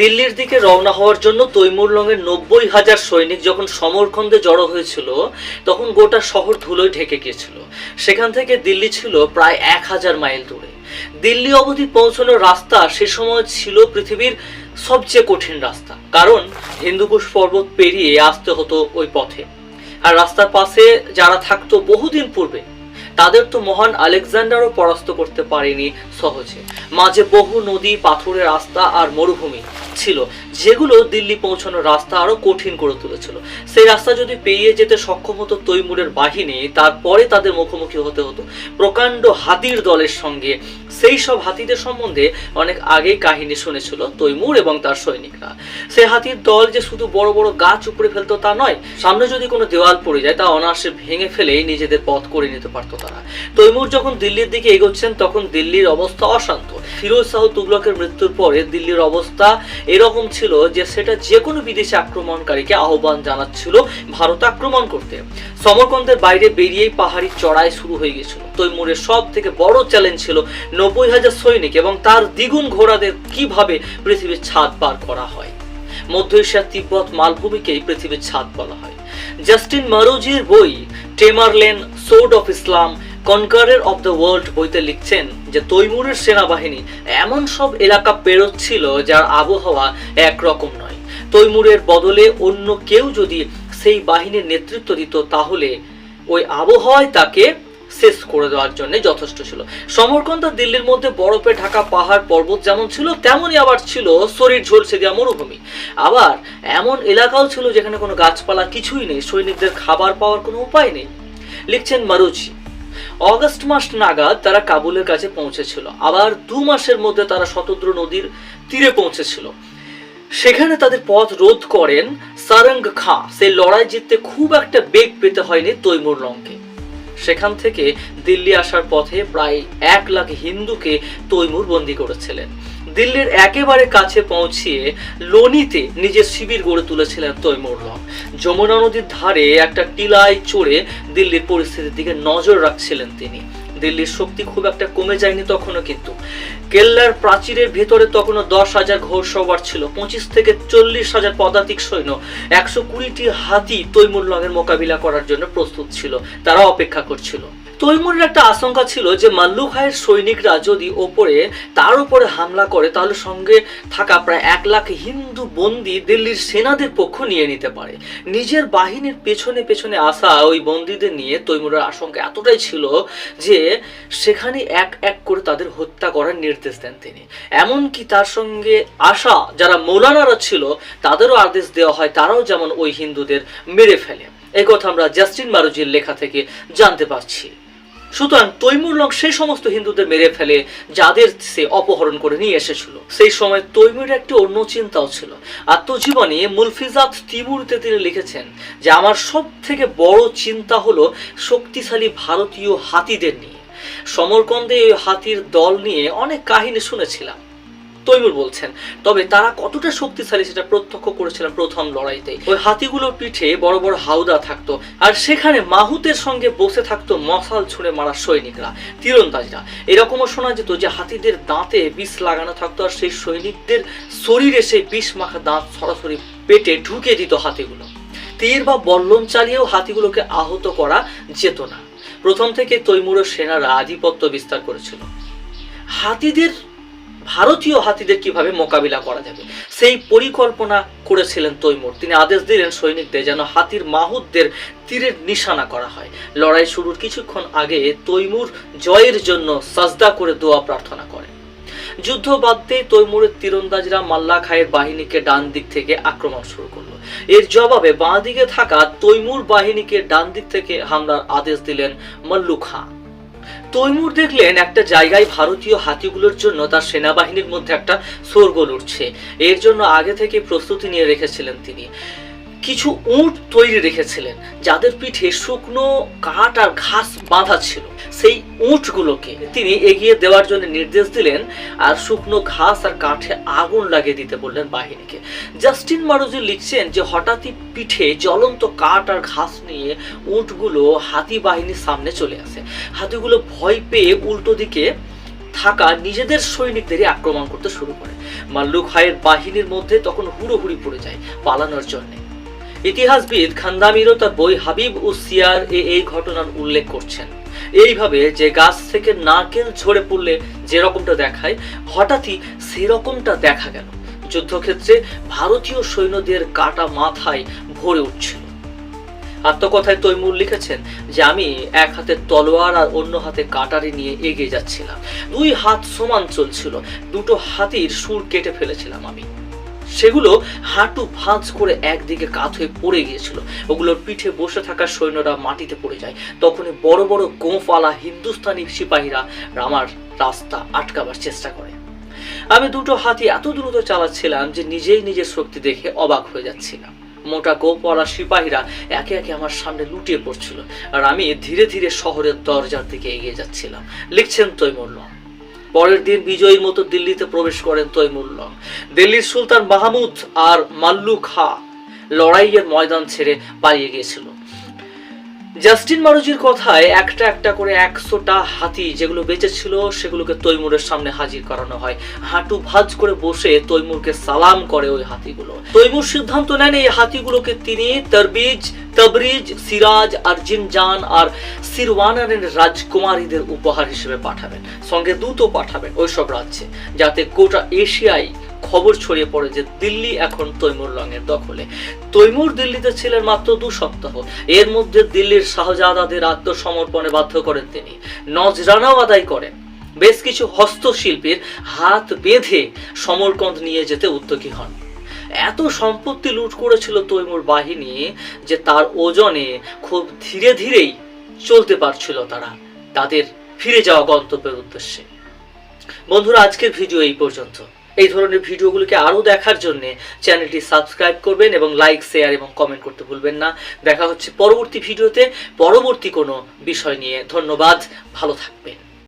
দিল্লির দিকে রওনা হওয়ার জন্য তৈমুর লংয়ের নব্বই হাজার সৈনিক যখন সমরখন্দে জড়ো হয়েছিল, তখন গোটা শহর ধুলোয় ঢেকে গিয়েছিল। সেখান থেকে দিল্লি ছিল প্রায় এক হাজার মাইল দূরে। দিল্লি অবধি পৌঁছানোর রাস্তা সে সময় ছিল পৃথিবীর সবচেয়ে কঠিন রাস্তা, কারণ হিন্দুকুশ পর্বত পেরিয়ে আসতে হতো ওই পথে। আর রাস্তার পাশে যারা থাকতো বহুদিন পূর্বে তাদের তো মহান আলেকজান্ডারও পরাস্ত করতে পারেনি সহজে। মাঝে বহু নদী পাথরের রাস্তা আর মরুভূমি ছিল, যেগুলো দিল্লি পৌঁছানোর রাস্তা আরও কঠিন করে তুলেছিল। সেই রাস্তা যদি পেরিয়ে যেতে সক্ষম হতো তৈমুরের বাহিনী, তারপরে তাদের মুখোমুখি হতে হতো প্রকাণ্ড হাতির দলের সঙ্গে সেই সব হাতিদের সম্বন্ধে অনেক আগেই কাহিনী শুনেছিল তৈমুর এবং তার সৈনিকরা। সেই হাতির দল যে শুধু বড় বড় গাছ উপরে ফেলতো তা নয়, সামনে যদি কোনো দেওয়াল পড়ে যায় তা অনায়াসে ভেঙে ফেলেই নিজেদের পথ করে নিতে পারতো তারা। তৈমুর যখন দিল্লির দিকে এগোচ্ছেন, তখন দিল্লির অবস্থা অশান্ত। ফিরোজ শাহ তুগলকের মৃত্যুর পরে দিল্লির অবস্থা এরকম ছিল যে সেটা যে কোনো বিদেশি আক্রমণকারীকে আহ্বান জানাচ্ছিল ভারত আক্রমণ করতে। সমরকন্দের বাইরে বেরিয়েই পাহাড়ি চড়াই শুরু হয়ে গেছিল। তৈমুরের সব থেকে বড় চ্যালেঞ্জ ছিল নব্বই হাজার সৈনিক এবং তার দ্বিগুণ ঘোড়াদের কীভাবে পৃথিবীর ছাদ পার করা হয়? মধ্য এশিয়ার তিব্বত মালভূমিকেই পৃথিবীর ছাদ বলা হয়। জাস্টিন মারোজির বই টেমারলেন সোর্ড অফ ইসলাম, কনকারের অফ দ্য ওয়ার্ল্ড বইতে লিখছেন যে তৈমুরের সেনাবাহিনী এমন সব এলাকা পেরোচ্ছিল যার আবহাওয়া একরকম নয়। তৈমুরের বদলে অন্য কেউ যদি সেই বাহিনীর নেতৃত্ব দিত তাহলে ওই আবহাওয়ায় তাকে শেষ করে দেওয়ার জন্য যথেষ্ট ছিল। সমরকন্দ দিল্লির মধ্যে বরফে ঢাকা পাহাড় পর্বত যেমন ছিল, তেমনই আবার ছিল শরীর ঝলসে দেওয়া মরুভূমি। আবার এমন এলাকাও ছিল যেখানে কোনো গাছপালা কিছুই নেই, সৈনিকদের খাবার পাওয়ার কোনো উপায় নেই। লিখছেন মারুচি অগস্ট মাস নাগাদ তারা কাবুলের কাছে পৌঁছেছিল। আবার দু মাসের মধ্যে তারা শতদ্র নদীর তীরে পৌঁছেছিল। সেখানে তাদের পথ রোধ করেন সারঙ্গ খাঁ। সেই লড়াই জিততে খুব একটা বেগ পেতে হয়নি তৈমুর লঙ্কে সেখান থেকে দিল্লি আসার পথে প্রায় এক লাখ হিন্দুকে তৈমুর বন্দি করেছিলেন। দিল্লির একেবারে কাছে পৌঁছিয়ে লোনিতে নিজের শিবির গড়ে তুলেছিলেন তৈমুর লং যমুনা নদীর ধারে একটা টিলায় চড়ে দিল্লির পরিস্থিতির দিকে নজর রাখছিলেন তিনি। দিল্লির শক্তি খুব একটা কমে যায়নি তখনও কিন্তু। কেল্লার প্রাচীরের ভেতরে তখনও দশ হাজার ঘোর সবার ছিল, পঁচিশ থেকে চল্লিশ হাজার পদাতিক সৈন্য, একশো কুড়িটি হাতি তৈমুর লঙের মোকাবিলা করার জন্য প্রস্তুত ছিল তারা অপেক্ষা করছিল। তৈমুরের একটা আশঙ্কা ছিল যে মাল্লু খায়ের সৈনিকরা যদি ওপরে, তার উপরে হামলা করে, তাহলে সঙ্গে থাকা প্রায় এক লাখ হিন্দু বন্দী দিল্লির সেনাদের পক্ষ নিয়ে নিতে পারে। নিজের বাহিনীর পেছনে পেছনে আসা ওই বন্দীদের নিয়ে তৈমুরের আশঙ্কা এতটাই ছিল যে সেখানে এক এক করে তাদের হত্যা করার নির্দেশ দেন তিনি। এমনকি তার সঙ্গে আসা যারা মৌলানারা ছিল, তাদেরও আদেশ দেওয়া হয় তারাও যেমন ওই হিন্দুদের মেরে ফেলে। এই কথা আমরা জাস্টিন মারুজির লেখা থেকে জানতে পারছি। সুতরাং তৈমুর লং সেই সমস্ত হিন্দুদের মেরে ফেলে যাদের সে অপহরণ করে নিয়ে এসেছিল। সেই সময় তৈমুরের একটি অন্য চিন্তাও ছিল। আত্মজীবনী মুলফিজাত তিমুরতে তিনি লিখেছেন যে, আমার সব থেকে বড় চিন্তা হলো শক্তিশালী ভারতীয় হাতিদের নিয়ে। সমরকন্দে হাতির দল নিয়ে অনেক কাহিনী শুনেছিলাম। তৈমুর বলছেন, তবে তারা কতটা শক্তিশালী সেটা প্রত্যক্ষ করেছিলাম প্রথম লড়াইতে ওই হাতিগুলোর পিঠে বড় বড় হাউদা থাকতো আর সেখানে মাহুতের সঙ্গে বসে থাকতো মশাল ছুঁড়ে মারা সৈনিকরা, তীরন্দাজরা। এরকমও শোনা যেত যে হাতিদের দাঁতে বিষ লাগানো থাকতো আর সেই সৈনিকদের শরীরে সেই বিষ মাখা দাঁত সরাসরি পেটে ঢুকে দিত হাতিগুলো। তীর বা বল্লম চালিয়েও হাতিগুলোকে আহত করা যেত না। প্রথম থেকে তৈমুরের সেনারা আধিপত্য বিস্তার করেছিল। হাতিদের ভারতীয় হাতিদের কীভাবে মোকাবিলা করা যাবে? সেই পরিকল্পনা করেছিলেন তৈমুর। তিনি আদেশ দিলেন সৈনিকদের যেন হাতির মাহুতদের তীরের নিশানা করা হয়। লড়াই শুরুর কিছুক্ষণ আগে তৈমুর জয়ের জন্য সাজদা করে দোয়া প্রার্থনা করেন। যুদ্ধ দিয়ে তৈমুরের তীরন্দাজরা মাল্লা খায়ের বাহিনীকে ডান দিক থেকে আক্রমণ শুরু করল। এর জবাবে বাঁ দিকে থাকা তৈমুর বাহিনীকে ডান দিক থেকে হামলার আদেশ দিলেন মল্লু খাঁ। তৈমুর দেখলেন একটা জায়গায় ভারতীয় হাতিগুলোর জন্য তার সেনাবাহিনীর মধ্যে একটা শোরগোল উঠছে। এর জন্য আগে থেকে প্রস্তুতি নিয়ে রেখেছিলেন তিনি। কিছু উট তৈরি রেখেছিলেন, যাদের পিঠে শুকনো কাঠ আর ঘাস বাঁধা ছিল। সেই উটগুলোকে তিনি এগিয়ে দেওয়ার জন্য নির্দেশ দিলেন আর শুকনো ঘাস আর কাঠে আগুন লাগিয়ে দিতে বললেন বাহিনীকে। জাস্টিন মারুজি লিখছেন যে হঠাৎই পিঠে জ্বলন্ত কাঠ আর ঘাস নিয়ে উঁটগুলো হাতি বাহিনীর সামনে চলে আসে। হাতিগুলো ভয় পেয়ে উল্টো দিকে থাকা নিজেদের সৈনিকদেরই আক্রমণ করতে শুরু করে। মাল্লুক হায়ের বাহিনীর মধ্যে তখন হুড়োহুড়ি পড়ে যায় পালানোর জন্যে। ইতিহাসবিদ খান্দামিরও তার বই হাবিব ও সিয়ার এ এই ঘটনার উল্লেখ করছেন। এইভাবে যে গাছ থেকে নারকেল ঝরে পড়লে যেরকমটা দেখায়, হঠাৎই সেরকমটা দেখা গেল। যুদ্ধক্ষেত্রে ভারতীয় সৈন্যদের কাটা মাথায় ভরে উঠছিল। আত্মকথায় তৈমুর লিখেছেন যে, আমি এক হাতে তলোয়ার আর অন্য হাতে কাটারি নিয়ে এগিয়ে যাচ্ছিলাম। দুই হাত সমান চলছিল, দুটো হাতির সুর কেটে ফেলেছিলাম আমি। সেগুলো হাঁটু ভাঁজ করে একদিকে কাত হয়ে পড়ে গিয়েছিল। ওগুলোর পিঠে বসে থাকা সৈন্যরা মাটিতে পড়ে যায়। তখনই বড় বড় গোঁফওয়ালা হিন্দুস্তানি সিপাহীরা আমার রাস্তা আটকাবার চেষ্টা করে। আমি দুটো হাতি এত দ্রুত চালাচ্ছিলাম যে নিজেই নিজের শক্তি দেখে অবাক হয়ে যাচ্ছিলাম। মোটা গোপওয়ালা সিপাহীরা একে একে আমার সামনে লুটিয়ে পড়ছিল আর আমি ধীরে ধীরে শহরের দরজার দিকে এগিয়ে যাচ্ছিলাম। লিখছেন তৈমুল্ল পরের দিন বিজয়ীর মতো দিল্লিতে প্রবেশ করেন তৈমুল্লং দিল্লির সুলতান মাহমুদ আর মাল্লু খা লড়াইয়ের ময়দান ছেড়ে পালিয়ে গিয়েছিল। জাস্টিন মারুজির কথায় একটা একটা করে একশোটা হাতি যেগুলো বেঁচে ছিল, সেগুলোকে তৈমুরের সামনে হাজির করানো হয়। হাঁটু ভাঁজ করে বসে তৈমুরকে সালাম করে ওই হাতিগুলো। তৈমুর সিদ্ধান্ত নেন এই হাতিগুলোকে তিনি তরবিজ, তবরিজ, সিরাজ আর জিনজান আর সিরওয়ানারের রাজকুমারীদের উপহার হিসেবে পাঠাবেন, সঙ্গে দূতও পাঠাবেন ওইসব রাজ্যে, যাতে গোটা এশিয়ায় খবর ছড়িয়ে পড়ে যে দিল্লি এখন তৈমুর লংয়ের দখলে। তৈমুর দিল্লিতে ছিলেন মাত্র দু সপ্তাহ। এর মধ্যে দিল্লির শাহজাদাদের আত্মসমর্পণে বাধ্য করেন তিনি। নজরানাও আদায় করেন। বেশ কিছু হস্তশিল্পীর হাত বেঁধে সমরকন্দ নিয়ে যেতে উদ্যোগী হন। এত সম্পত্তি লুট করেছিল তৈমুর বাহিনী যে তার ওজনে খুব ধীরে ধীরেই চলতে পারছিল তারা। তাদের ফিরে যাওয়া গন্তব্যের উদ্দেশ্যে। বন্ধুরা, আজকের ভিডিও এই পর্যন্ত। এই ধরনের ভিডিওগুলোকে আরও দেখার জন্যে চ্যানেলটি সাবস্ক্রাইব করবেন এবং লাইক, শেয়ার এবং কমেন্ট করতে ভুলবেন না। দেখা হচ্ছে পরবর্তী ভিডিওতে, পরবর্তী কোনো বিষয় নিয়ে। ধন্যবাদ, ভালো থাকবেন।